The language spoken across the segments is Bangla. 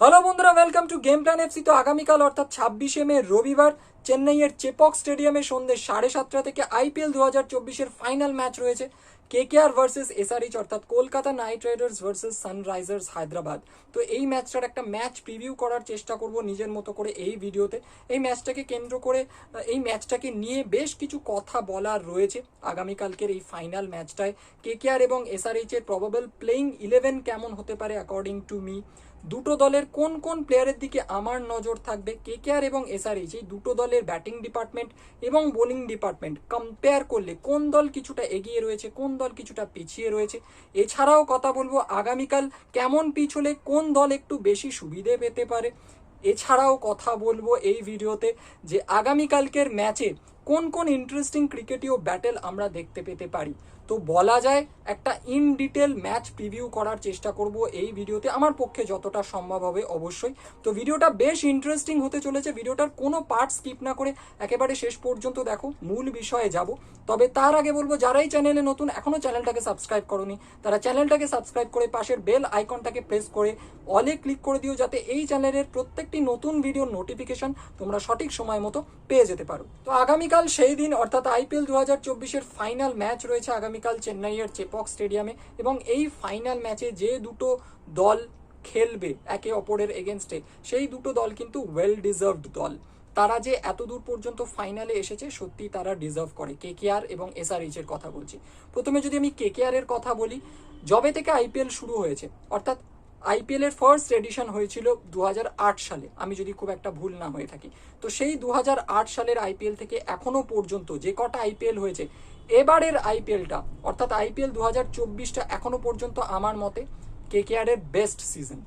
হ্যালো বন্ধুরা welcome to game plan FC তো আগামীকাল অর্থাৎ ছাব্বিশে মে, রবিবার, চেন্নাইয়ের চেপক স্টেডিয়ামে সন্ধ্যে সাড়ে সাতটা থেকে আইপিএল দু হাজার চব্বিশের ফাইনাল ম্যাচ রয়েছে। কেকেআর ভার্সেস এসআরইচ অর্থাৎ Kolkata Knight Riders versus Sunrisers Hyderabad. তো এই ম্যাচটার একটা ম্যাচ প্রিভিউ করার চেষ্টা করব নিজের মতো করে এই ভিডিওতে এই ম্যাচটাকে কেন্দ্র করে এই ম্যাচটাকে নিয়ে বেশ কিছু কথা বলার রয়েছে আগামীকালকের এই ফাইনাল ম্যাচটায় কেকেআর এবং এসআরএইচ এর প্রবাবল প্লেইং ইলেভেন কেমন হতে পারে অ্যাকর্ডিং টু মি দুটো দলের কোন কোন প্লেয়ারের দিকে আমার নজর থাকবে? কে কেকেআর এবং এসআরএইচ এই দুটো দলের ব্যাটিং ডিপার্টমেন্ট এবং বোলিং ডিপার্টমেন্ট কম্পেয়ার করলে কোন দল কিছুটা এগিয়ে রয়েছে, কোন দল কিছুটা পিছিয়ে রয়েছে? এছাড়াও কথা বলব আগামীকাল কেমন পিচ হলে কোন দল একটু বেশি সুবিধে পেতে পারে? এছাড়াও কথা বলব এই ভিডিওতে যে আগামীকালকের ম্যাচে কোন কোন ইন্টারেস্টিং ক্রিকেটীয় ব্যাটেল আমরা দেখতে পেতে পারি। তো বলা যায়, একটা ইন ডিটেল ম্যাচ প্রিভিউ করার চেষ্টা করব এই ভিডিওতে আমার পক্ষে যতটা সম্ভব হবে অবশ্যই। তো ভিডিওটা বেশ ইন্টারেস্টিং হতে চলেছে। ভিডিওটার কোনো পার্ট স্কিপ না করে একেবারে শেষ পর্যন্ত দেখো, মূল বিষয়ে যাব। তবে তার আগে বলব যারাই চ্যানেলে নতুন এখনও চ্যানেলটাকে সাবস্ক্রাইব করনি, তারা চ্যানেলটাকে সাবস্ক্রাইব করে পাশের বেল আইকনটাকে প্রেস করে অলে ক্লিক করে দিও, যাতে এই চ্যানেলের প্রত্যেকটি নতুন ভিডিওর নোটিফিকেশন তোমরা সঠিক সময় মতো পেয়ে যেতে পারো। তো আগামীকাল সেই দিন, অর্থাৎ আইপিএল দু হাজার চব্বিশের ফাইনাল ম্যাচ রয়েছে আগামীকাল চেন্নাইয়ের চেপক স্টেডিয়ামে এবং এই ফাইনাল ম্যাচে যে দুটো দল খেলবে একে অপরের এগেনস্টে, সেই দুটো দল কিন্তু ওয়েল ডিজার্ভড দল। তারা যে এত দূর পর্যন্ত ফাইনালে এসেছে সত্যি তারা ডিজার্ভ করে। কে কেকেআর এবং এসআরএইচ এর কথা বলছি। প্রথমে যদি আমি কেকেআর এর কথা বলি জবে থেকে আইপিএল শুরু হয়েছে, অর্থাৎ আইপিএল এর ফার্স্ট এডিশন হয়েছিল দু হাজার আট সালে। আমি যদি খুব একটা ভুল না হয়ে থাকি। তো সেই দু হাজার আট সালের আইপিএল থেকে এখনও পর্যন্ত যে কটা আইপিএল হয়েছে, এবারের আইপিএলটা, অর্থাৎ আইপিএল দু হাজার চব্বিশটা এখনও পর্যন্ত আমার মতে কেকেআর এর best season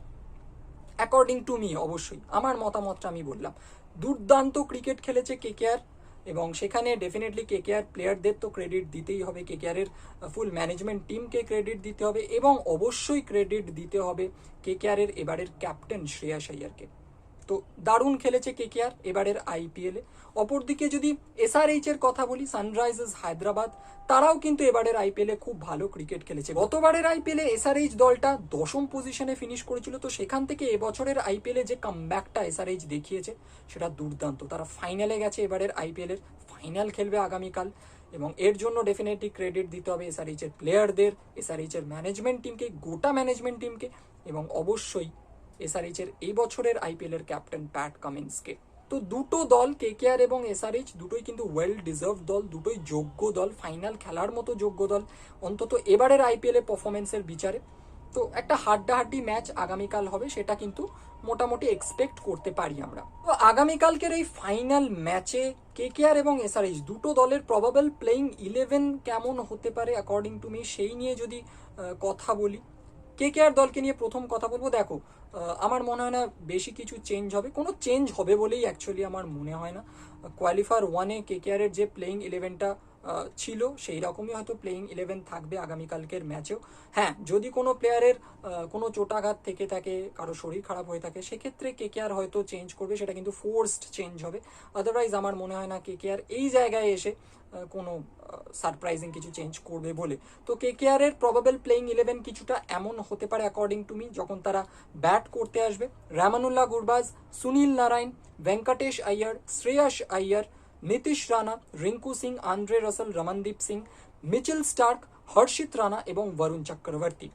according to me অবশ্যই। আমার মতামতটা আমি বললাম। দুর্দান্ত ক্রিকেট খেলেছে কেকেআর। এবং সেখানে ডেফিনেটলি কে কেকেআর প্লেয়ারদের তো ক্রেডিট দিতেই হবে। কেকেআরের ফুল ম্যানেজমেন্ট টিমকে ক্রেডিট দিতে হবে এবং অবশ্যই ক্রেডিট দিতে হবে। কে কেকেআরের এবারের ক্যাপ্টেন শ্রেয়াস আইয়ারকে তো দারুণ খেলেছে কে কেকেআর, এবারের আইপিএলে অপরদিকে যদি এসআরএইচ এর কথা বলি, সানরাইজার্স হায়দ্রাবাদ, তারাও কিন্তু এবারের আইপিএলে খুব ভালো ক্রিকেট খেলেছে। গতবারের আইপিএলে এসআরএইচ দলটা দশম পজিশনে ফিনিশ করেছিল, তো সেখান থেকে এবছরের আইপিএলে যে কামব্যাকটা এসআরএইচ দেখিয়েছে, সেটা দুর্দান্ত। তারা ফাইনালে গেছে এবারের আইপিএলের ফাইনাল খেলবে আগামীকাল, এবং এর জন্য ডেফিনেটলি ক্রেডিট দিতে হবে এসআরএইচ এর প্লেয়ারদের এসআরএইচ এর ম্যানেজমেন্ট টিমকে গোটা ম্যানেজমেন্ট টিমকে এবং অবশ্যই এসআরএইচ এর এই বছরের আইপিএল এর ক্যাপ্টেন প্যাট কামিন্সকে তো দুটো দল কেকেআর এবং এসআরএইচ দুটোই কিন্তু ওয়েল ডিজার্ভ দল, দুটোই যোগ্য দল ফাইনাল খেলার মতো যোগ্য দল। অন্তত এবারের আইপিএল পারফরমেন্সের বিচারে। তো একটা হাড্ডাহাড্ডি ম্যাচ আগামীকাল হবে, সেটা কিন্তু মোটামুটি এক্সপেক্ট করতে পারি আমরা। তো আগামীকালকের এই ফাইনাল ম্যাচে কেকেআর এবং এসআরএইচ দুটো দলের প্রবাবল প্লেইং ইলেভেন কেমন হতে পারে অ্যাকর্ডিং টু মি সেই নিয়ে যদি কথা বলি। কেকেআর দলকে নিয়ে প্রথম কথা বলব, দেখো আমার মনে হয় না বেশি কিছু চেঞ্জ হবে। কোনো চেঞ্জ হবে বলেই অ্যাকচুয়ালি আমার মনে হয় না। কোয়ালিফায়ার ওয়ানে কেকেআরের যে প্লেইং ইলেভেনটা ছিল, সেই রকমই হয়তো প্লেইং ইলেভেন থাকবে আগামীকালকের ম্যাচেও হ্যাঁ যদি কোনো প্লেয়ারের কোনো চোটাঘাত থেকে থাকে, কারও শরীর খারাপ হয়ে থাকে, সেক্ষেত্রে কে কেকেআর হয়তো চেঞ্জ করবে, সেটা কিন্তু ফোর্সড চেঞ্জ হবে। আদারওয়াইজ আমার মনে হয় না কেকেআর এই জায়গায় এসে কোনো সারপ্রাইজিং কিছু চেঞ্জ করবে বলে। তো কেকেআর এর প্রবাবল প্লেইং ইলেভেন কিছুটা এমন হতে পারে অ্যাকর্ডিং টু মি যখন তারা ব্যাট করতে আসবে। Rahmanullah Gurbaz, Sunil Narine, Venkatesh Iyer, Shreyas Iyer Nitish Rana, Rinku Singh, Andre Russell, Ramandeep Singh, Mitchell Starc, Harshit Rana এবং বরুণ চক্রবর্তী।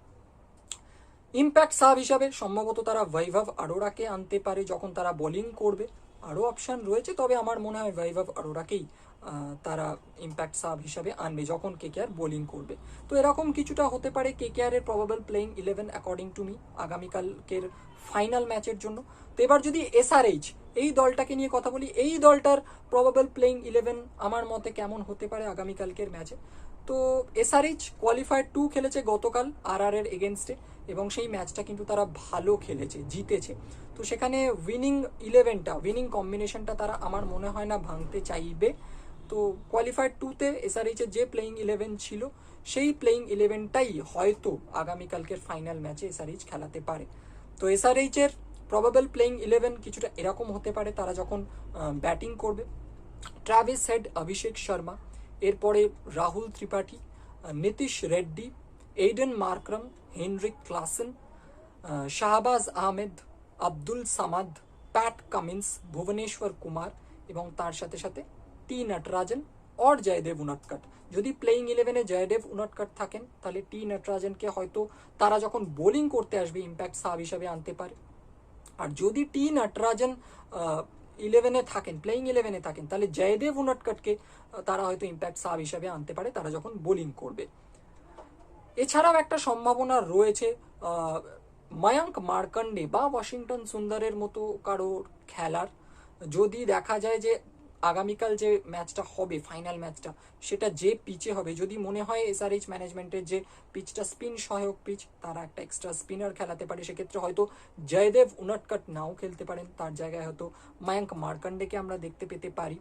ইম্প্যাক্ট সাব হিসাবে সম্ভবত তারা বৈভব আরোরাকে আনতে পারে যখন তারা বোলিং করবে। আরও অপশন রয়েছে, তবে আমার মনে হয় বৈভব আরোরাকেই তারা ইম্প্যাক্ট সাব হিসাবে আনবে যখন কেকেআর বোলিং করবে। তো এরকম কিছুটা হতে পারে কেকেআর এর probable playing eleven according to me আগামীকালকের ফাইনাল ম্যাচের জন্য। তো এবার যদি এসআরএইচ এই দলটাকে নিয়ে কথা বলি, এই দলটার প্রবাবল প্লেইং ইলেভেন আমার মতে কেমন হতে পারে আগামীকালকের ম্যাচে? তো এসআরএইচ কোয়ালিফায়ার টু খেলেছে গতকাল আর আর এর এগেনস্টে এবং সেই ম্যাচটা কিন্তু তারা ভালো খেলেছে, জিতেছে। তো সেখানে উইনিং ইলেভেনটা উইনিং কম্বিনেশনটা তারা আমার মনে হয় না ভাঙতে চাইবে। তো কোয়ালিফায়ার টুতে এসআরএইচ এর যে প্লেইং ইলেভেন ছিল, সেই প্লেইং ইলেভেনটাই হয়তো আগামীকালকের ফাইনাল ম্যাচে এসআরএইচ খেলাতে পারে। তো এসআরএইচের প্রবাবল প্লেইং ইলেভেন কিছুটা এরকম হতে পারে, তারা যখন ব্যাটিং করবে। ট্রাভিস হেড অভিষেক শর্মা এরপরে Rahul Tripathi Nitish Reddy Aiden Markram Heinrich Klaasen Shahbaz Ahmed Abdul Samad Pat Cummins Bhuvneshwar Kumar এবং তার সাথে সাথে টি নটরাজন অর জয়দেব উনটকট যদি প্লেইং ইলেভেনে জয়দেব উনটকট থাকেন, তাহলে টি নটরাজনকে হয়তো তারা যখন বোলিং করতে আসবে ইম্প্যাক্ট সাব হিসাবে আনতে পারে। আর যদি টি নটরাজন ইলেভেনে থাকেন প্লেইং ইলেভেনে থাকেন, তাহলে জয়দেব উনটকটকে তারা হয়তো ইম্প্যাক্ট সাব হিসাবে আনতে পারে, তারা যখন বোলিং করবে। এছাড়াও একটা সম্ভাবনা রয়েছে মায়াঙ্ক মার্কন্ডে বা ওয়াশিংটন সুন্দরের মতো কারোর খেলার। যদি দেখা যায় যে আগামীকাল যে ম্যাচটা হবে, ফাইনাল ম্যাচটা, সেটা যে পিচে হবে, যদি মনে হয় এসআরএইচ ম্যানেজমেন্টের যে পিচটা স্পিন সহায়ক পিচ, তারা একটা এক্সট্রা স্পিনার খেলাতে পারে। সেক্ষেত্রে হয়তো জয়দেব উনাটকাট নাও খেলতে পারেন। তার জায়গায় হয়তো মায়াঙ্ক মার্কান্ডেকে আমরা দেখতে পেতে পারি।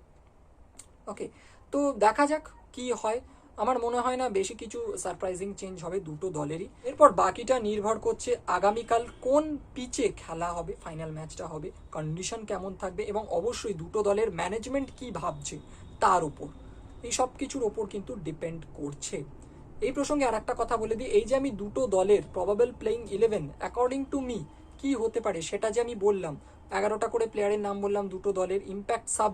ওকে তো দেখা যাক কি হয়। আমার মনে হয় না বেশি কিছু সারপ্রাইজিং চেঞ্জ হবে দুটো দলেরই। এরপর বাকিটা নির্ভর করছে আগামীকাল কোন পিচে খেলা হবে ফাইনাল ম্যাচটা হবে কন্ডিশন কেমন থাকবে এবং অবশ্যই দুটো দলের ম্যানেজমেন্ট কি ভাবছে তার উপর। এই সব কিছুর ওপর কিন্তু ডিপেন্ড করছে। এই প্রসঙ্গে আর একটা কথা বলে দিই, এই যে আমি দুটো দলের probable playing eleven according to me কি হতে পারে সেটা যে আমি বললাম, এগারোটা করে প্লেয়ারের নাম বললাম, দুটো দলের ইম্প্যাক্ট সাব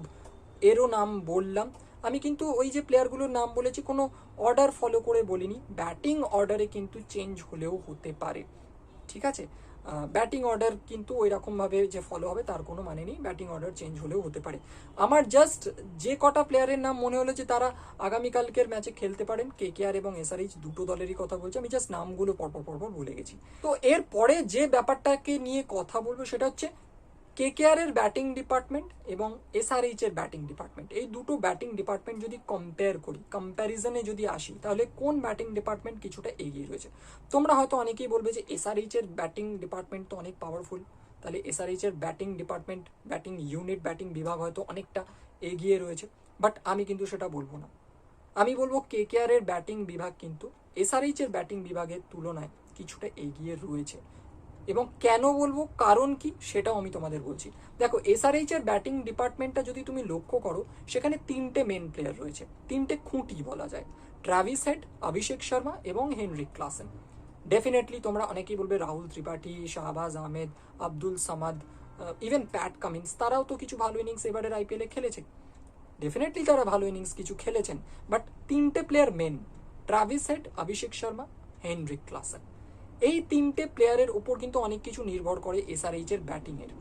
এরও নাম বললাম আমি কিন্তু ওই যে প্লেয়ারগুলোর নাম বলেছি, কোনো অর্ডার ফলো করে বলিনি। ব্যাটিং অর্ডারে কিন্তু চেঞ্জ হলেও হতে পারে। ঠিক আছে? ব্যাটিং অর্ডার কিন্তু ওই রকমভাবে যে ফলো হবে, তার কোনো মানে নেই। ব্যাটিং অর্ডার চেঞ্জ হলেও হতে পারে। আমার জাস্ট যে কটা প্লেয়ারের নাম মনে হলো যে তারা আগামীকালকের ম্যাচে খেলতে পারেন কে কে আর এবং এসআরএইচ দুটো দলেরই কথা বলছি। আমি জাস্ট নামগুলো পরপর পরপর ভুলে গেছি। তো এরপরে যে ব্যাপারটাকে নিয়ে কথা বলব, সেটা হচ্ছে কে কে আর এর ব্যাটিং ডিপার্টমেন্ট এবং এসআরএইচ এর ব্যাটিং ডিপার্টমেন্ট এই দুটো ব্যাটিং ডিপার্টমেন্ট যদি কম্পেয়ার করি কম্প্যারিজনে যদি আসি, তাহলে কোন ব্যাটিং ডিপার্টমেন্ট কিছুটা এগিয়ে রয়েছে? তোমরা হয়তো অনেকেই বলবে যে এসআরএইচ এর ব্যাটিং ডিপার্টমেন্ট তো অনেক পাওয়ারফুল তাহলে এসআরএইচ এর batting department batting unit batting বিভাগ হয়তো অনেকটা এগিয়ে রয়েছে বাট আমি কিন্তু সেটা বলব না। আমি বলব কে কে আর এর ব্যাটিং বিভাগ কিন্তু এসআরএইচ এর ব্যাটিং বিভাগের তুলনায় কিছুটা এগিয়ে রয়েছে। এবং কেন বলব, কারণ কি সেটাও আমি তোমাদের বলছি। দেখো এসআরএইচ এর ব্যাটিং ডিপার্টমেন্টটা যদি তুমি লক্ষ্য করো, সেখানে তিনটে মেন প্লেয়ার রয়েছে। তিনটে খুঁটি বলা যায়। ট্রাভিস হেড অভিষেক শর্মা এবং হেনরিক ক্লাসেন ডেফিনেটলি তোমরা অনেকেই বলবে Rahul Tripathi, Shahbaz Ahmed, Abdul Samad even Pat Cummins তারাও তো কিছু ভালো ইনিংস এবারের আইপিএলে খেলেছে। ডেফিনেটলি তারা ভালো ইনিংস কিছু খেলেছেন বাট তিনটে player main Travis Head Abhishek Sharma Heinrich Klaasen এই তিনটে প্লেয়ারের উপর কিন্তু অনেক কিছু নির্ভর করে এসআরএইচ এর ব্যাটিং এর।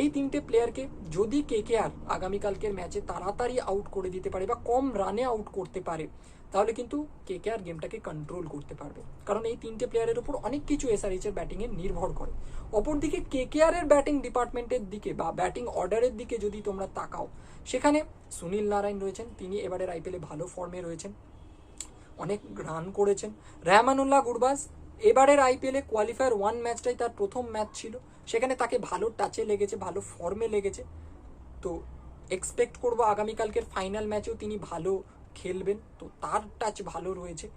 এই তিনটে প্লেয়ারকে যদি কে কে আর আগামীকালকের ম্যাচে তাড়াতাড়ি আউট করে দিতে পারে বা কম রানে আউট করতে পারে, তাহলে কিন্তু কে কে আর গেমটাকে কন্ট্রোল করতে পারবে। কারণ এই তিনটে প্লেয়ারের উপর অনেক কিছু এসআরএইচ এর ব্যাটিং এ নির্ভর করে। অপরদিকে কে কে আর এর ব্যাটিং ডিপার্টমেন্টের দিকে বা ব্যাটিং অর্ডারের দিকে যদি তোমরা তাকাও, সেখানে সুনীল নারায়ণ রয়েছেন, তিনি এবারের আইপিএলে ভালো ফর্মে রয়েছেন, অনেক রান করেছেন। রহমানুল্লাহ গুরবাজ এবারের আইপিএলে কোয়ালিফায়ার ওয়ান ম্যাচটাই তার প্রথম ম্যাচ ছিল। সেখানে তাকে ভালো টাচে লেগেছে, ভালো ফর্মে লেগেছে। তো এক্সপেক্ট করব আগামীকালকের ফাইনাল ম্যাচেও তিনি ভালো খেলবেন। তো তার টাচ ভালো রয়েছে।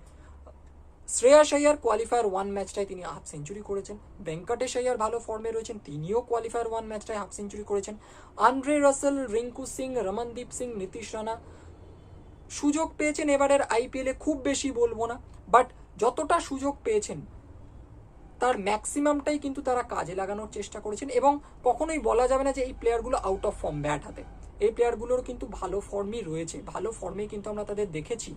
শ্রেয়াস আয়ার কোয়ালিফায়ার ওয়ান ম্যাচটায় তিনি হাফ সেঞ্চুরি করেছেন। ভেঙ্কটেশ আয়ার ভালো ফর্মে রয়েছেন, তিনিও কোয়ালিফায়ার ওয়ান ম্যাচটায় হাফ সেঞ্চুরি করেছেন। আন্দ্রে রাসেল, রিঙ্কু সিং, রমনদীপ সিং, নীতিশ রানা সুযোগ পেয়েছেন এবারের আইপিএলে, খুব বেশি বলব না। বাট যতটা সুযোগ পেয়েছেন, তার ম্যাক্সিমামটাই কিন্তু তারা কাজে লাগানোর চেষ্টা করেছেন এবং কখনোই বলা যাবে না যে এই প্লেয়ারগুলো আউট অফ ফর্ম ব্যাট হাতে। এই প্লেয়ারগুলোর কিন্তু ভালো ফর্মই রয়েছে, ভালো ফর্মেই কিন্তু আমরা তাদের দেখেছি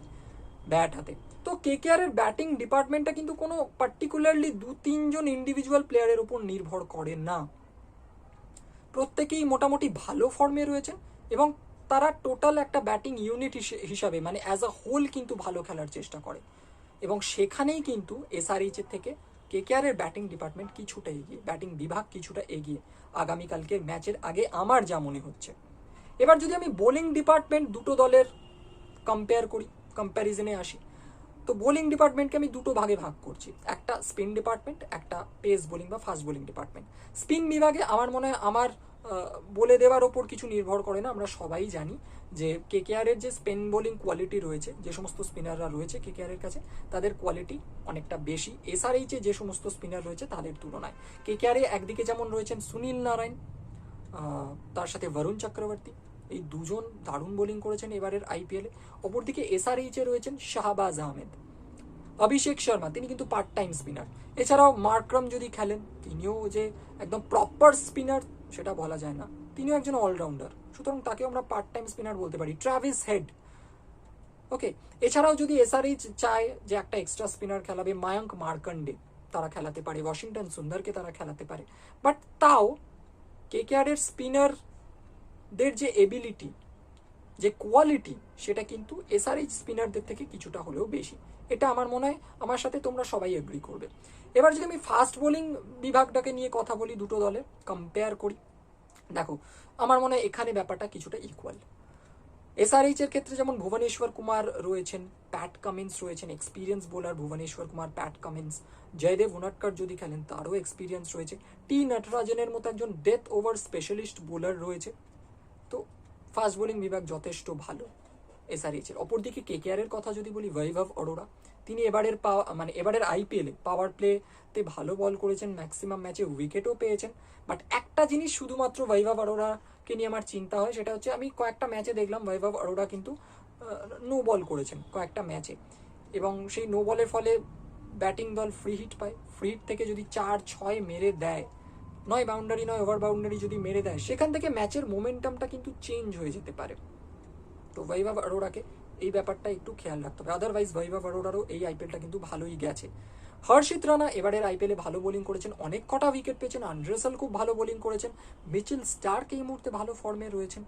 ব্যাট হাতে। তো কে কে আর ব্যাটিং ডিপার্টমেন্টটা কিন্তু কোনো পার্টিকুলারলি দু, তিনজন ইন্ডিভিজুয়াল প্লেয়ারের উপর নির্ভর করে না। প্রত্যেকেই মোটামুটি ভালো ফর্মে রয়েছেন এবং তারা টোটাল একটা ব্যাটিং ইউনিট হিসাবে মানে অ্যাজ আ হোল কিন্তু ভালো খেলার চেষ্টা করে। এবং সেখানেই কিন্তু এসআরএইচ এর থেকে কেকেআর এর ব্যাটিং ডিপার্টমেন্ট কিছুটা এগিয়ে ব্যাটিং বিভাগ কিছুটা এগিয়ে আগামীকালকের ম্যাচের আগে আমার যা মনে হচ্ছে। এবার যদি আমি বোলিং ডিপার্টমেন্ট দুটো দলের কম্পেয়ার করি কম্প্যারিজনে আসি, তো বোলিং ডিপার্টমেন্টকে আমি দুটো ভাগে ভাগ করছি। একটা স্পিন ডিপার্টমেন্ট একটা পেস বোলিং বা ফাস্ট বোলিং ডিপার্টমেন্ট স্পিন বিভাগে আমার মনে হয় আমার বলে দেওয়ার ওপর কিছু নির্ভর করে না, আমরা সবাই জানি যে কেকেআর এর যে স্পেন বোলিং কোয়ালিটি রয়েছে, যে সমস্ত স্পিনাররা রয়েছে কেকেআর এর কাছে, তাদের কোয়ালিটি অনেকটা বেশি। এসআরএইচ যে সমস্ত স্পিনার রয়েছে, তাদের তুলনায়। কেকেআর এ একদিকে যেমন রয়েছেন সুনীল নারায়ণ তার সাথে বরুণ চক্রবর্তী এই দুজন দারুণ বোলিং করেছেন এবারের আইপিএলে অপরদিকে এসআরএইচ রয়েছেন শাহবাজ আহমেদ, অভিষেক শর্মা, তিনি কিন্তু পার্ট টাইম স্পিনার এছাড়াও মার্ক্রম যদি খেলেন, তিনিও যে একদম প্রপার স্পিনার সেটা বলা যায় না। তিনিও একজন অলরাউন্ডার সুতরাং তাকে আমরা পার্ট টাইম স্পিনার বলতে পারি ট্রাভিস হেড ওকে এছাড়াও যদি এসআরএইচ চায় যে একটা এক্সট্রা স্পিনার খেলাবে মায়াঙ্ক মার্কন্ডে তারা খেলাতে পারে ওয়াশিংটন সুন্দরকে তারা খেলাতে পারে। বাট তাও কে কে আর এর স্পিনারদের যে এবিলিটি যে কোয়ালিটি সেটা কিন্তু এসআরএইচ স্পিনারদের থেকে কিছুটা হলেও বেশি। এটা আমার মনে হয় আমার সাথে তোমরা সবাই এগ্রি করবে। এবার যদি আমি ফাস্ট বোলিং বিভাগটাকে নিয়ে কথা বলি দুটো দলে কম্পেয়ার করি। দেখো, আমার মনে হয় এখানে ব্যাপারটা কিছুটা ইকুয়াল এসআরএইচ এর ক্ষেত্রে যেমন ভুবনেশ্বর কুমার রয়েছেন প্যাট কামিন্স রয়েছেন experience bowler Bhuvneshwar Kumar Pat Cummins Jaydev Unadkat যদি খেলেন, তারও এক্সপিরিয়েন্স রয়েছে। টি নটরাজনের মতো একজন ডেথ ওভার স্পেশালিস্ট বোলার রয়েছে। তো ফাস্ট বোলিং বিভাগ যথেষ্ট ভালো এসআরএইচ এর অপরদিকে কেকেআর এর কথা যদি বলি, বৈভব অরোরা, তিনি এবারের পা মানে এবারের আইপিএলে পাওয়ার প্লেতে ভালো বল করেছেন ম্যাক্সিমাম ম্যাচে উইকেটও পেয়েছেন। বাট একটা জিনিস শুধুমাত্র বৈভব অরোরাকে নিয়ে আমার চিন্তা হয়, সেটা হচ্ছে আমি কয়েকটা ম্যাচে দেখলাম, বৈভব অরোরা কিন্তু নো বল করেছেন কয়েকটা ম্যাচে এবং সেই নো বলের ফলে ব্যাটিং দল ফ্রি হিট পায়। ফ্রি হিট থেকে যদি চার ছয় মেরে দেয় নয় বাউন্ডারি নয় ওভার বাউন্ডারি যদি মেরে দেয়, সেখান থেকে ম্যাচের মোমেন্টামটা কিন্তু চেঞ্জ হয়ে যেতে পারে। তো বৈভব অরোরাকে এই ব্যাপারটা একটু খেয়াল রাখতে হবে। আদারওয়াইজ বৈভব অরোরারও এই আইপিএলটা কিন্তু ভালোই গেছে। হর্ষিত রানা এবারের আইপিএলে ভালো বোলিং করেছেন। অনেক কটা উইকেট পেয়েছেন। আন্ড্রেসেল খুব ভালো বোলিং করেছেন। মিচেল স্টার্ক এই মুহূর্তে ভালো ফর্মে রয়েছেন।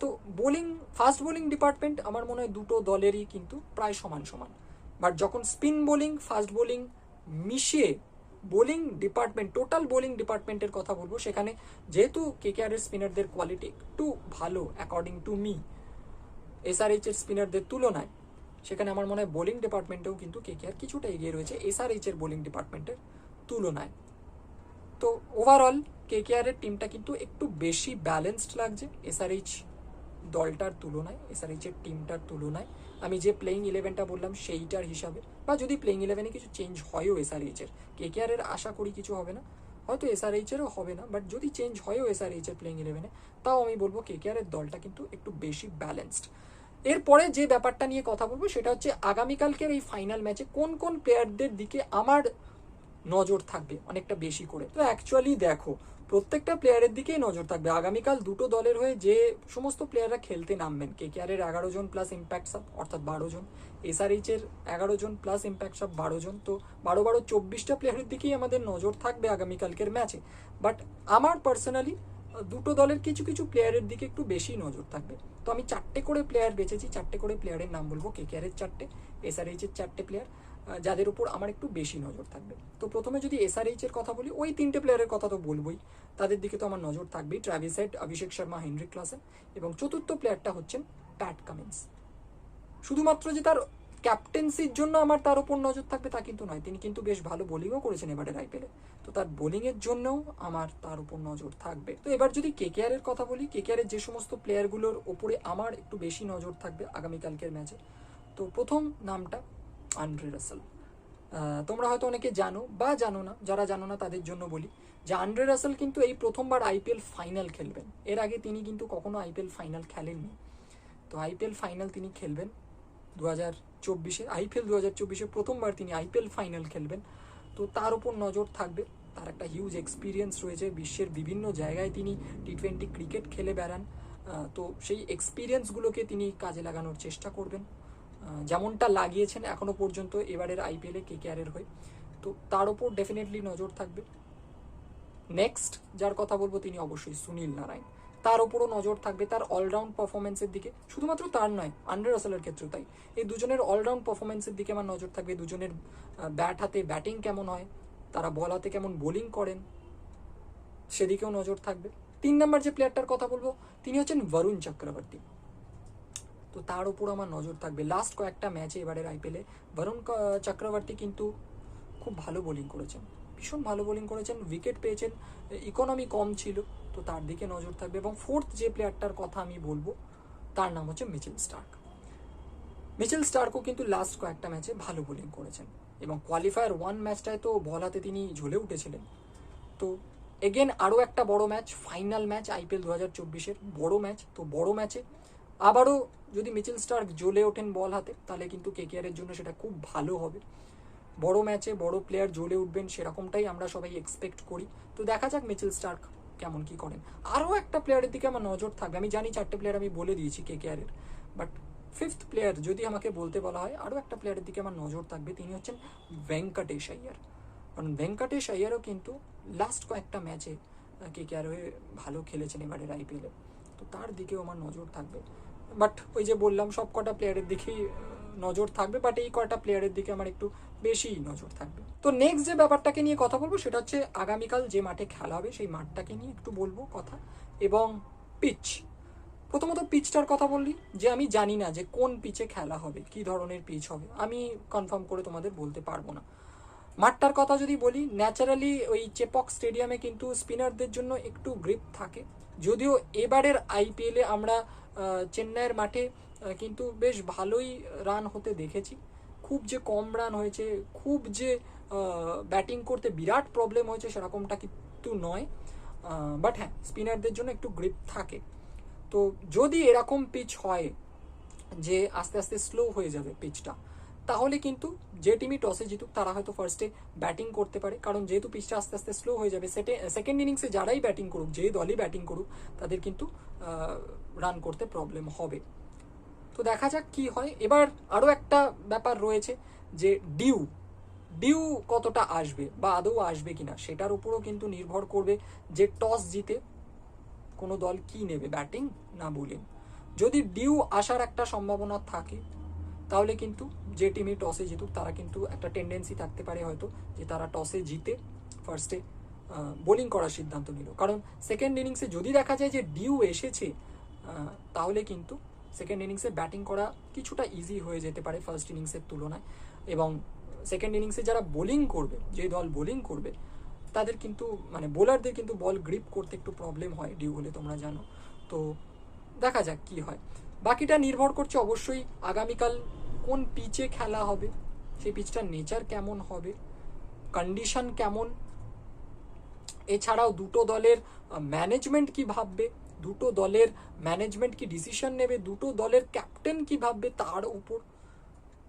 তো বোলিং ফাস্ট বোলিং ডিপার্টমেন্ট আমার মনে হয় দুটো দলেরই কিন্তু প্রায় সমান সমান। বাট যখন স্পিন বোলিং ফাস্ট বোলিং মিশিয়ে বোলিং ডিপার্টমেন্ট টোটাল বোলিং ডিপার্টমেন্টের কথা বলব। সেখানে যেহেতু কেকেআর এর স্পিনারদের কোয়ালিটি একটু ভালো অ্যাকর্ডিং টু মি এসআরএইচ এর স্পিনারদের তুলনায়, সেখানে আমার মনে হয় বোলিং ডিপার্টমেন্টেও কিন্তু কেকেআর কিছুটা এগিয়ে রয়েছে এসআরএইচ এর বোলিং ডিপার্টমেন্টের তুলনায়। তো ওভারঅল কেকেআর এর টিমটা কিন্তু একটু বেশি ব্যালেন্সড লাগছে এসআরএইচ দলটার তুলনায় এসআরএইচের টিমটার তুলনায়, আমি যে প্লেইং ইলেভেনটা বললাম সেইটার হিসাবে, বা যদি প্লেইং ইলেভেনে কিছু চেঞ্জ হয়ও এসআরএইচ কে কেকেআর এর আশা করি কিছু হবে না। হয়তো এসআরএইচেরও হবে না বাট যদি চেঞ্জ হয়ও এসআরএইচ এর প্লেইং ইলেভেনে তাও আমি বলব কেকেআর এর দলটা কিন্তু একটু বেশি ব্যালেন্সড এরপরে যে ব্যাপারটা নিয়ে কথা বলব, সেটা হচ্ছে আগামীকালকের এই ফাইনাল ম্যাচে কোন কোন প্লেয়ারদের দিকে আমার নজর থাকবে অনেকটা বেশি করে। তো অ্যাকচুয়ালি দেখো প্রত্যেকটা প্লেয়ারের দিকেই নজর থাকবে। আগামীকাল দুটো দলের হয়ে যে সমস্ত প্লেয়াররা খেলতে নামবেন কে কে এর এগারো জন প্লাস ইম্প্যাক্ট সাব অর্থাৎ বারো জন এসআরএইচ এর এগারো জন প্লাস ইম্প্যাক্ট সাব বারো জন, তো বারো বারো চব্বিশটা প্লেয়ারের দিকেই আমাদের নজর থাকবে আগামীকালকের ম্যাচে বাট আমার পার্সোনালি দুটো দলের কিছু কিছু প্লেয়ারের দিকে একটু বেশি নজর থাকবে। তো আমি চারটে করে প্লেয়ার বেছেছি, চারটে করে প্লেয়ারের নাম বলব কে এর চারটে এসআরএইচ এর চারটে প্লেয়ার যাদের উপর আমার একটু বেশি নজর থাকবে। তো প্রথমে যদি এসআরএইচ এর কথা বলি, ওই তিনটে প্লেয়ারের কথা তো বলবোই। তাদের দিকে তো আমার নজর থাকবেই Travis Head Abhishek Sharma Henry Klaasen এবং চতুর্থ প্লেয়ারটা হচ্ছেন প্যাট কামিন্স শুধুমাত্র যে তার ক্যাপ্টেন্সির জন্য আমার তার উপর নজর থাকবে তা কিন্তু নয়, তিনি কিন্তু বেশ ভালো বোলিংও করেছেন এবারের আইপিএলে তো তার বোলিংয়ের জন্যও আমার তার উপর নজর থাকবে। তো এবার যদি কেকেআর এর কথা বলি কেকেআর এর যে সমস্ত প্লেয়ারগুলোর ওপরে আমার একটু বেশি নজর থাকবে আগামীকালকের ম্যাচে তো প্রথম নামটা আন্ড্রে রাসেল তোমরা হয়তো অনেকে জানো বা জানো না, যারা জানো না তাদের জন্য বলি যে আন্ড্রে রাসেল কিন্তু এই প্রথমবার আইপিএল ফাইনাল খেলবেন। এর আগে তিনি কিন্তু কখনো আইপিএল ফাইনাল খেলেননি। তো আইপিএল ফাইনাল তিনি খেলবেন দু হাজার চব্বিশে, আইপিএল দু হাজার চব্বিশে প্রথমবার তিনি আইপিএল ফাইনাল খেলবেন। তো তার উপর নজর থাকবে, তার একটা হিউজ এক্সপিরিয়েন্স রয়েছে, বিশ্বের বিভিন্ন জায়গায় তিনি টি টোয়েন্টি ক্রিকেট খেলে বেড়ান। তো সেই এক্সপিরিয়েন্সগুলোকে তিনি কাজে লাগানোর চেষ্টা করবেন। যেমনটা লাগিয়েছেন এখনও পর্যন্ত এবারের আইপিএলে কে কেয়ারের হয়ে। তো তার উপর ডেফিনেটলি নজর থাকবে। নেক্সট যার কথা বলব তিনি অবশ্যই সুনীল নারায়ণ। তার উপরও নজর থাকবে তার অলরাউন্ড পারফরমেন্সের দিকে। শুধুমাত্র তার নয় আন্ডার রাসেলের ক্ষেত্রেও তাই। এই দুজনের অলরাউন্ড পারফরমেন্সের দিকে আমার নজর থাকবে। দুজনের ব্যাট হাতে ব্যাটিং কেমন হয়, তারা বল হাতে কেমন বোলিং করেন, সেদিকেও নজর থাকবে। তিন নম্বর যে প্লেয়ারটার কথা বলব, তিনি হচ্ছেন বরুণ চক্রবর্তী তো তার উপর আমার নজর থাকবে। লাস্ট কয়েকটা ম্যাচে এবারের আইপিএলে বরুণ চক্রবর্তী কিন্তু খুব ভালো বোলিং করেছেন। ভীষণ ভালো বোলিং করেছেন উইকেট পেয়েছেন ইকোনমি কম ছিল, তো তার দিকে নজর থাকবে। এবং ফোর্থ যে প্লেয়ারটার কথা আমি বলব, তার নাম হচ্ছে মিচেল স্টার্ক মিচেল স্টার্কও কিন্তু লাস্ট কয়েকটা ম্যাচে ভালো বোলিং করেছেন। এবং কোয়ালিফায়ার ওয়ান ম্যাচটায় তো বল হাতে তিনি ঝুলে উঠেছিলেন। তো এগেন আরও একটা বড় ম্যাচ ফাইনাল ম্যাচ আইপিএল দু হাজার চব্বিশের। বড় ম্যাচ তো বড় ম্যাচে আবারও যদি মিচেল স্টার্ক জ্বলে ওঠেন বল হাতে, তাহলে কিন্তু কেকেআরের জন্য সেটা খুব ভালো হবে। বড় ম্যাচে বড় প্লেয়ার জ্বলে উঠবেন সেরকমটাই আমরা সবাই এক্সপেক্ট করি। তো দেখা যাক মিচেল স্টার্ক কেমন কি করেন। আরও একটা প্লেয়ারের দিকে আমার নজর থাকবে। আমি জানি চারটে প্লেয়ার আমি বলে দিয়েছি কেকেআরের বাট ফিফথ প্লেয়ার যদি আমাকে বলতে বলা হয় আরও একটা প্লেয়ারের দিকে আমার নজর থাকবে, তিনি হচ্ছেন ভেঙ্কটেশ আইয়ার কারণ ভেঙ্কটেশ আইয়ারও কিন্তু লাস্ট কয়েকটা ম্যাচে কে কেকেআর হয়ে ভালো খেলেছেন এবারের আইপিএলে তো তার দিকেও আমার নজর থাকবে। বাট ওই যে বললাম, সব কটা প্লেয়ারের দিকেই নজর থাকবে। বাট এই কটা প্লেয়ারের দিকে আমার একটু বেশি নজর থাকবে। তো নেক্সট যে ব্যাপারটাকে নিয়ে কথা বলব, সেটা হচ্ছে আগামীকাল যে মাঠে খেলা হবে, সেই মাঠটাকে নিয়ে একটু বলব কথা। এবং পিচ প্রথমত পিচটার কথা বললি, যে আমি জানি না যে কোন পিচে খেলা হবে, কি ধরনের পিচ হবে। আমি কনফার্ম করে তোমাদের বলতে পারব না। মাঠটার কথা যদি বলি ন্যাচারালি ওই চেপক স্টেডিয়ামে কিন্তু স্পিনারদের জন্য একটু গ্রিপ থাকে। যদিও এবারের আইপিএলে আমরা চেন্নাইয়ের মাঠে কিন্তু বেশ ভালোই রান হতে দেখেছি। খুব যে কম রান হয়েছে, খুব যে ব্যাটিং করতে বিরাট প্রবলেম হয়েছে সেরকমটা কিন্তু নয়। বাট হ্যাঁ স্পিনারদের জন্য একটু গ্রিপ থাকে। তো যদি এরকম পিচ হয়, যে আস্তে আস্তে স্লো হয়ে যাবে পিচটা তাহলে কিন্তু যে টিমই টসে জিতুক, তারা হয়তো ফার্স্টে ব্যাটিং করতে পারে। কারণ যেহেতু পিচটা আস্তে আস্তে স্লো হয়ে যাবে সেটে সেকেন্ড ইনিংসে যারাই ব্যাটিং করুক যে দলই ব্যাটিং করুক, তাদের কিন্তু রান করতে প্রবলেম হবে। তো দেখা যাক কি হয়। এবার আরও একটা ব্যাপার রয়েছে যে ডিউ ডিউ কতটা আসবে বা আদৌ আসবে কিনা, সেটার উপরও কিন্তু নির্ভর করবে যে টস জিতে কোনো দল কি নেবে ব্যাটিং না বোলিং যদি ডিউ আসার একটা সম্ভাবনা থাকে তাহলে কিন্তু যে টিমই টসে জিতুক, তারা কিন্তু একটা টেন্ডেন্সি থাকতে পারে হয়তো যে তারা টসে জিতে ফার্স্টে বোলিং করার সিদ্ধান্ত নিল। কারণ সেকেন্ড ইনিংসে যদি দেখা যায় যে ডিউ এসেছে তাহলে কিন্তু সেকেন্ড ইনিংসে ব্যাটিং করা কিছুটা ইজি হয়ে যেতে পারে ফার্স্ট ইনিংসের তুলনায়। এবং সেকেন্ড ইনিংসে যারা বোলিং করবে, যে দল বোলিং করবে, তাদের কিন্তু মানে বোলারদের কিন্তু বল গ্রিপ করতে একটু প্রবলেম হয় ডিউ হলে, তোমরা জানো। তো দেখা যাক কি হয়। বাকিটা নির্ভর করছে অবশ্যই আগামীকাল কোন পিচে খেলা হবে, সেই পিচটার নেচার কেমন হবে কন্ডিশন কেমন, এছাড়াও দুটো দলের ম্যানেজমেন্ট কি ভাববে, দুটো দলের ম্যানেজমেন্ট কি ডিসিশন নেবে, দুটো দলের ক্যাপ্টেন কি ভাববে তার উপর।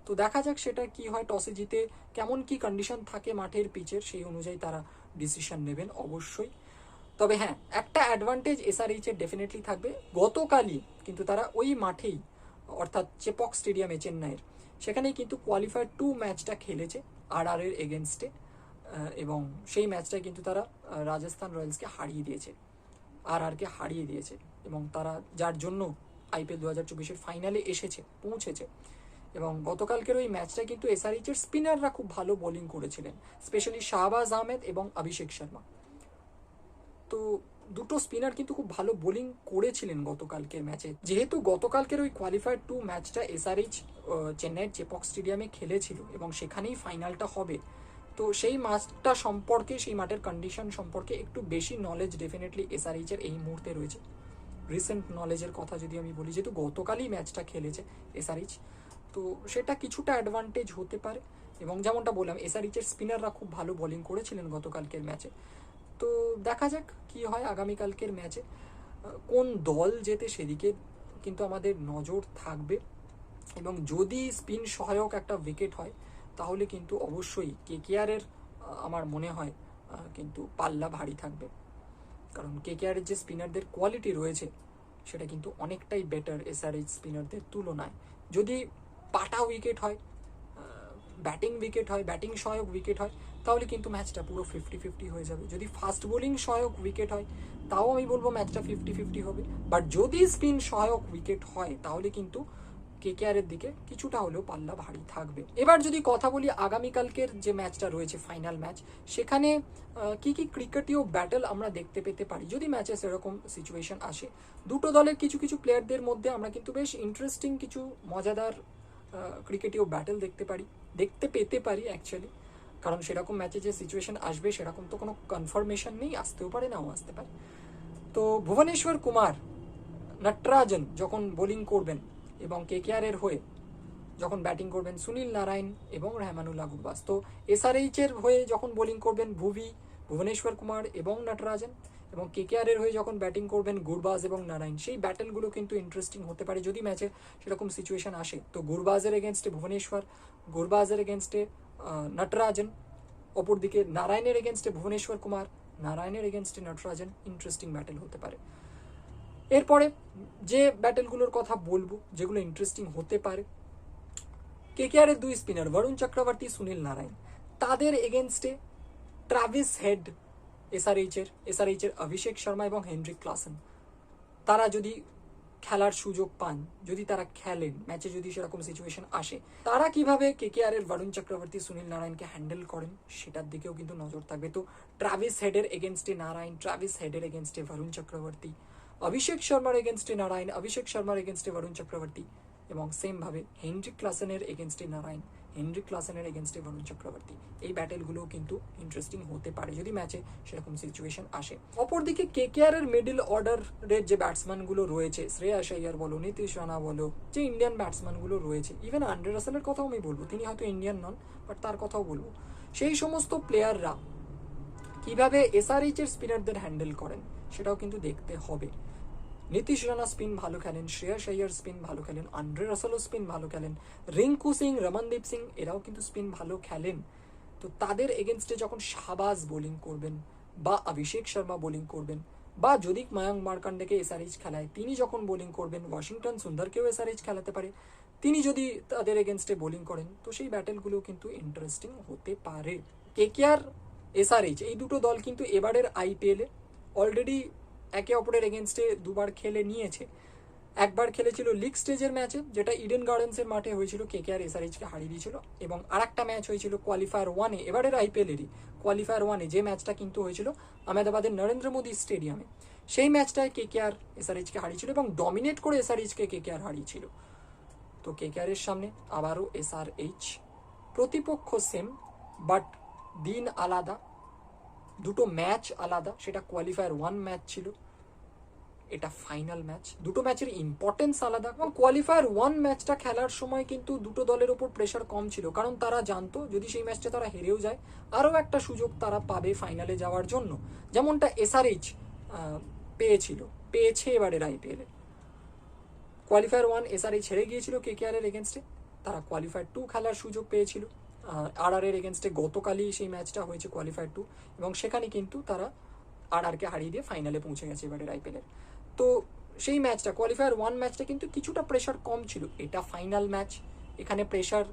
তো দেখা যাক সেটা কি হয় টসে জিতে, কেমন কি কন্ডিশন থাকে মাঠের পিচের সেই অনুযায়ী তারা ডিসিশন নেবেন অবশ্যই। তবে হ্যাঁ একটা অ্যাডভান্টেজ এসআরএইচ এর ডেফিনেটলি থাকবে। গতকালই কিন্তু তারা ওই মাঠেই অর্থাৎ চেপক স্টেডিয়ামে চেন্নাইয়ের, সেখানেই কিন্তু কোয়ালিফায়ার টু ম্যাচটা খেলেছে আর আর এর এগেনস্টে এবং সেই ম্যাচটায় কিন্তু তারা রাজস্থান রয়্যালসকে হারিয়ে দিয়েছে। আর আরকে হারিয়ে দিয়েছে এবং তারা যার জন্য আইপিএল দু হাজার চব্বিশের ফাইনালে এসেছে, পৌঁছেছে। এবং গতকালকের ওই ম্যাচটা কিন্তু এসআরএইচ এর স্পিনাররা খুব ভালো বোলিং করেছিলেন স্পেশালি শাহবাজ আহমেদ এবং অভিষেক শর্মা। তো দুটো স্পিনার কিন্তু খুব ভালো বোলিং করেছিলেন গতকালকের ম্যাচে। যেহেতু গতকালকের ওই কোয়ালিফায়ার টু ম্যাচটা এসআরএইচ চেন্নাইয়ের চেপক স্টেডিয়ামে খেলেছিল এবং সেখানেই ফাইনালটা হবে। তো সেই ম্যাচটা সম্পর্কে, সেই মাঠের কন্ডিশন সম্পর্কে একটু বেশি নলেজ ডেফিনেটলি এসআরএইচ এর এই মুহূর্তে রয়েছে। রিসেন্ট নলেজের কথা যদি আমি বলি, যেহেতু গতকালই ম্যাচটা খেলেছে এসআরএইচ তো সেটা কিছুটা অ্যাডভান্টেজ হতে পারে। এবং যেমনটা বললাম এসআরএইচ এর স্পিনাররা খুব ভালো বোলিং করেছিলেন গতকালকের ম্যাচে। তো দেখা যাক কি হয় আগামীকালকের ম্যাচে কোন দল যেতে সেদিকে কিন্তু আমাদের নজর থাকবে। এবং যদি স্পিন সহায়ক একটা উইকেট হয়, তাহলে কিন্তু অবশ্যই কে কেকেআরের আমার মনে হয় কিন্তু পাল্লা ভারী থাকবে। কারণ কে কেকেআরের যে স্পিনারদের কোয়ালিটি রয়েছে, সেটা কিন্তু অনেকটাই বেটার এসআরএইচ স্পিনারদের তুলনায়। যদি পাটা উইকেট হয় ব্যাটিং উইকেট হয় ব্যাটিং সহায়ক উইকেট হয় তাহলে কিন্তু ম্যাচটা পুরো ফিফটি ফিফটি হয়ে যাবে। যদি ফাস্ট বোলিং সহায়ক উইকেট হয়, তাও আমি বলব ম্যাচটা ফিফটি ফিফটি হবে। বাট যদি স্পিন সহায়ক উইকেট হয়, তাহলে কিন্তু কেকেআরের দিকে কিছুটা হলেও পাল্লা ভারী থাকবে। এবার যদি কথা বলি আগামীকালকের যে ম্যাচটা রয়েছে ফাইনাল ম্যাচ সেখানে কি কি ক্রিকেটীয় ব্যাটল আমরা দেখতে পেতে পারি? যদি ম্যাচে সেরকম সিচুয়েশন আসে, দুটো দলের কিছু কিছু প্লেয়ারদের মধ্যে আমরা কিন্তু বেশ ইন্টারেস্টিং কিছু মজাদার ক্রিকেটীয় ব্যাটল দেখতে পারি, দেখতে পেতে পারি অ্যাকচুয়ালি কারণ সেরকম ম্যাচে যে সিচুয়েশন আসবে, সেরকম তো কোনো কনফার্মেশন নেই, আসতেও পারে, নাও আসতে পারে। তো ভুবনেশ্বর কুমার, নটরাজন যখন বোলিং করবেন এবং কে এর হয়ে যখন ব্যাটিং করবেন সুনীল নারায়ণ এবং রহমানুল্লাহ গুরবাস তো এসআরএইচ এর হয়ে যখন বোলিং করবেন ভুবি, ভুবনেশ্বর কুমার এবং নটরাজন এবং কেকেআর এর হয়ে যখন ব্যাটিং করবেন গুরবাজ এবং নারায়ণ, সেই ব্যাটেলগুলো কিন্তু ইন্টারেস্টিং হতে পারে যদি ম্যাচে সেরকম সিচুয়েশন আসে। তো গুরবাজের এগেনস্টে ভুবনেশ্বর, গুরবাজের এগেনস্টে নটরাজন। অপরদিকে নারায়ণের এগেনস্টে ভুবনেশ্বর কুমার, নারায়ণের এগেনস্টে নটরাজন। ইন্টারেস্টিং ব্যাটেল হতে পারে। এরপরে যে ব্যাটেলগুলোর কথা বলব, যেগুলো ইন্টারেস্টিং হতে পারে কেকেআরের দুই স্পিনার বরুণ চক্রবর্তী সুনীল নারায়ণ তাদের এগেনস্টে ট্রাভিস হেড এসআরএইচ এর এসআরএইচ এর অভিষেক শর্মা এবং হেনরিক ক্লাসেন তারা যদি খেলার সুযোগ পান, যদি তারা খেলেন ম্যাচে যদি সেরকম সিচুয়েশন আসে, তারা কীভাবে কে কে আর এর বরুণ চক্রবর্তী সুনীল নারায়ণকে হ্যান্ডেল করেন? সেটার দিকেও কিন্তু নজর থাকবে। তো ট্রাভিস হেডের এগেনস্টে নারায়ণ ট্রাভিস হেডের এগেনস্টে বরুণ চক্রবর্তী অভিষেক শর্মার এগেনস্টে নারায়ণ অভিষেক শর্মার এগেনস্টে বরুণ চক্রবর্তী এবং সেমভাবে হেনরিক ক্লাসেনের এগেনস্টে নারায়ণ হেনরিক ক্লাসেনের এগেনস্টে বরুণ চক্রবর্তী। এই ব্যাটেলগুলোও কিন্তু ইন্টারেস্টিং হতে পারে। যদি ম্যাচে সেরকম সিচুয়েশন আসে। অপরদিকে কেকেআর এর মিডল অর্ডারের যে ব্যাটসম্যানগুলো রয়েছে, শ্রেয়াস আইয়ার বলো, নীতিশ রানা বলো, যে ইন্ডিয়ান ব্যাটসম্যানগুলো রয়েছে ইভেন আন্ড্রে রাসেলের কথাও আমি বলব। তিনি হয়তো ইন্ডিয়ান নন বাট তার কথাও বলব। সেই সমস্ত প্লেয়াররা কীভাবে এসআরএইচ এর স্পিনারদের হ্যান্ডেল করেন, সেটাও কিন্তু দেখতে হবে। নীতিশ রানা স্পিন ভালো খেলেন শ্রেয়া আইয়ার স্পিন ভালো খেলেন আন্ড্রে রাসেলও স্পিন ভালো খেলেন রিঙ্কু সিং রমনদীপ সিং এরাও কিন্তু স্পিন ভালো খেলেন তো তাদের এগেনস্টে যখন শাহবাজ বোলিং করবেন বা অভিষেক শর্মা বোলিং করবেন বা যদি মায়াঙ্ক মার্কান্ডেকে এসআরএইচ খেলায়, তিনি যখন বোলিং করবেন ওয়াশিংটন সুন্দরকেও এসআরএইচ খেলাতে পারে। তিনি যদি তাদের এগেনস্টে বোলিং করেন, তো সেই ব্যাটেলগুলো কিন্তু ইন্টারেস্টিং হতে পারে। কেকেআর এসআরএইচ এই দুটো দল কিন্তু এবারের আইপিএলে অলরেডি একে অপরের এগেনস্টে দুবার খেলে নিয়েছে। একবার খেলেছিল লিগ স্টেজের ম্যাচে যেটা ইডেন গার্ডেন্সের মাঠে হয়েছিল কে কে আর এসআরএইচকে হারিয়ে দিয়েছিল। এবং আরেকটা ম্যাচ হয়েছিল কোয়ালিফায়ার ওয়ানে এবারের আইপিএলেরই কোয়ালিফায়ার ওয়ানে যে ম্যাচটা কিন্তু হয়েছিল আহমেদাবাদের নরেন্দ্র মোদী স্টেডিয়ামে সেই ম্যাচটায় কে কে আর এসআরএইচকে হারিয়েছিল এবং ডমিনেট করে এসআরএইচকে কে কে আর হারিয়েছিল। তো কে কে এর সামনে আবারও এসআরএইচ প্রতিপক্ষ সেম বাট দিন আলাদা। দুটো ম্যাচ আলাদা, সেটা কোয়ালিফায়ার ওয়ান ম্যাচ ছিল, এটা ফাইনাল ম্যাচ দুটো ম্যাচের ইম্পর্টেন্স আলাদা এবং কোয়ালিফায়ার ওয়ান ম্যাচটা খেলার সময় কিন্তু দুটো দলের ওপর প্রেশার কম ছিল। কারণ তারা জানতো, যদি সেই ম্যাচটা তারা হেরেও যায় আরও একটা সুযোগ তারা পাবে ফাইনালে যাওয়ার জন্য। যেমনটা এসআরএইচ পেয়েছিল, পেয়েছে এবারের আইপিএলে কোয়ালিফায়ার ওয়ান এসআরএইচ হেরে গিয়েছিল কে কে আর এর এগেনস্টে তারা কোয়ালিফায়ার টু খেলার সুযোগ পেয়েছিল। আর আর এর এগেনস্টে গতকালই সেই ম্যাচটা হয়েছে কোয়ালিফায়ার টু এবং সেখানে কিন্তু তারা আর আরকে হারিয়ে দিয়ে ফাইনালে পৌঁছে গেছে এবারের আইপিএলের তো সেই ম্যাচটা কোয়ালিফায়ার ওয়ান ম্যাচটা কিন্তু কিছুটা প্রেশার কম ছিল। এটা ফাইনাল ম্যাচ এখানে প্রেশার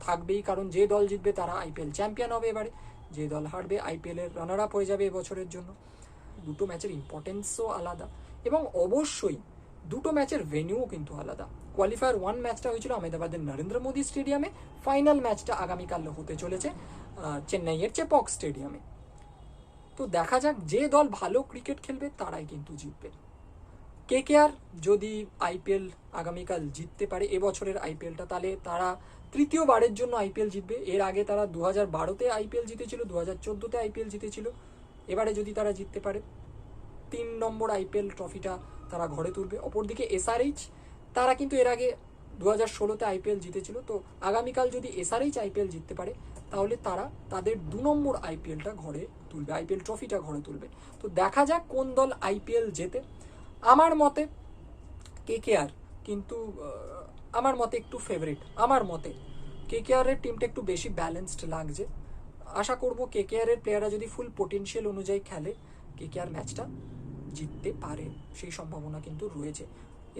থাকবেই কারণ যে দল জিতবে তারা আইপিএল চ্যাম্পিয়ন হবে এবারে, যে দল হারবে আইপিএল এর রানার আপ হয়ে যাবে এবছরের জন্য। দুটো ম্যাচের ইম্পর্টেন্সও আলাদা। এবং অবশ্যই দুটো ম্যাচের ভেনিউও কিন্তু আলাদা। কোয়ালিফায়ার ওয়ান ম্যাচটা হয়েছিল আহমেদাবাদের নরেন্দ্র মোদী স্টেডিয়ামে। ফাইনাল ম্যাচটা আগামীকাল হতে চলেছে চেন্নাইয়ের চেপক স্টেডিয়ামে। তো দেখা যাক যে দল ভালো ক্রিকেট খেলবে, তারাই কিন্তু জিতবে। কে কে আর যদি আইপিএল আগামীকাল জিততে পারে, এবছরের আইপিএলটা তাহলে তারা তৃতীয়বারের জন্য আইপিএল জিতবে। এর আগে তারা দু হাজার বারোতে আইপিএল জিতেছিল দু হাজার চোদ্দোতে আইপিএল জিতেছিল। এবারে যদি তারা জিততে পারে, তিন নম্বর আইপিএল ট্রফিটা তারা ঘরে তুলবে। অপরদিকে এসআরএইচ তারা কিন্তু এর আগে দু হাজার ষোলোতে আইপিএল জিতেছিল। তো আগামীকাল যদি এসআরএইচ আইপিএল জিততে পারে, তাহলে তারা তাদের দু নম্বর আইপিএলটা ঘরে তুলবে আইপিএল ট্রফিটা ঘরে তুলবে। তো দেখা যাক কোন দল আইপিএল জেতে। আমার মতে কে কে আর কিন্তু আমার মতে একটু ফেভারিট আমার মতে কে কে আর এর টিমটা একটু বেশি ব্যালেন্সড লাগছে। আশা করব কে কে আর এর প্লেয়াররা যদি ফুল পোটেনশিয়াল অনুযায়ী খেলে কে কে আর ম্যাচটা জিততে পারে, সেই সম্ভাবনা কিন্তু রয়েছে।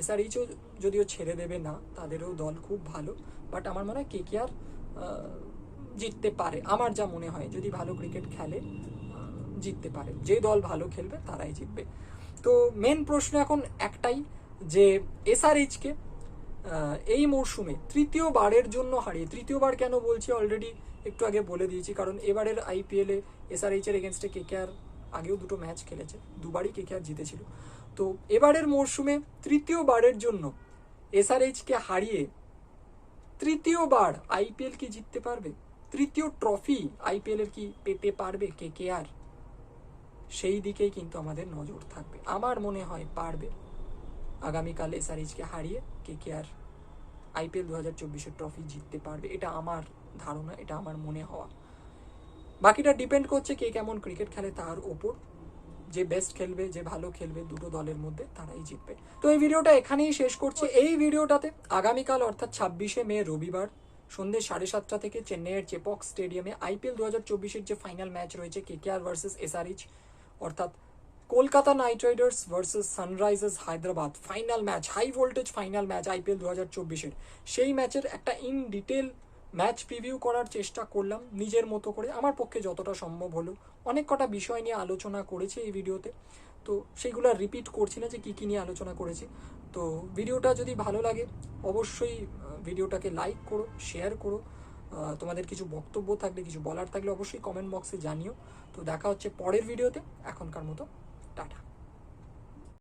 এসআরইচও যদিও ছেড়ে দেবে না, তাদেরও দল খুব ভালো বাট আমার মনে হয় কে কে আর জিততে পারে। আমার যা মনে হয়, যদি ভালো ক্রিকেট খেলে জিততে পারে। যে দল ভালো খেলবে, তারাই জিতবে। তো মেন প্রশ্ন এখন একটাই যে এসআরএইচকে এই মরশুমে তৃতীয়বারের জন্য হারিয়ে, তৃতীয়বার কেন বলছি? অলরেডি একটু আগে বলে দিয়েছি, কারণ এবারের আইপিএলে এসআরএইচ এর এগেনস্টে কেকেআর আগেও দুটো ম্যাচ খেলেছে, দুবারই কেকেআর জিতেছিল। তো এবারের মরশুমে তৃতীয়বারের জন্য এসআরএইচকে হারিয়ে তৃতীয়বার আইপিএল কি জিততে পারবে? তৃতীয় ট্রফি আইপিএল এর কি পেতে পারবে কেকেআর সেই দিকেই কিন্তু আমাদের নজর থাকবে। আমার মনে হয় পারবে। আগামীকাল এসআরএইচকে হারিয়ে কে কে আর আইপিএল দু হাজার চব্বিশের ট্রফি জিততে পারবে। এটা আমার ধারণা, এটা আমার মনে হওয়া। বাকিটা ডিপেন্ড করছে কে কেমন ক্রিকেট খেলে তার ওপর। যে বেস্ট খেলবে, যে ভালো খেলবে দুটো দলের মধ্যে, তারাই জিতবে। তো এই ভিডিওটা এখানেই শেষ করছি। এই ভিডিওটাতে আগামীকাল, অর্থাৎ ছাব্বিশে মে, রবিবার সন্ধ্যে সাড়ে সাতটা থেকে চেন্নাইয়ের চেপক স্টেডিয়ামে আইপিএল দু হাজার চব্বিশের যে ফাইনাল ম্যাচ রয়েছে কেকেআর ভার্সেস এসআরইচ অর্থাৎ Kolkata Knight Riders versus Sunrisers Hyderabad final match high voltage final match IPL দু হাজার চব্বিশের। সেই ম্যাচের একটা ইন ডিটেল ম্যাচ প্রিভিউ করার চেষ্টা করলাম নিজের মতো করে। আমার পক্ষে যতটা সম্ভব হলো। অনেক কটা বিষয় নিয়ে আলোচনা করেছি এই ভিডিওতে। তো সেইগুলো রিপিট করছি না যে কী কী নিয়ে আলোচনা করেছি। তো ভিডিওটা যদি ভালো লাগে, অবশ্যই ভিডিওটাকে লাইক করো শেয়ার করো। তোমাদের কিছু বক্তব্য থাকলে, কিছু বলার থাকলে অবশ্যই কমেন্ট বক্সে জানিও। তো দেখা হচ্ছে পরের ভিডিওতে। এখনকার মতো, টাটা।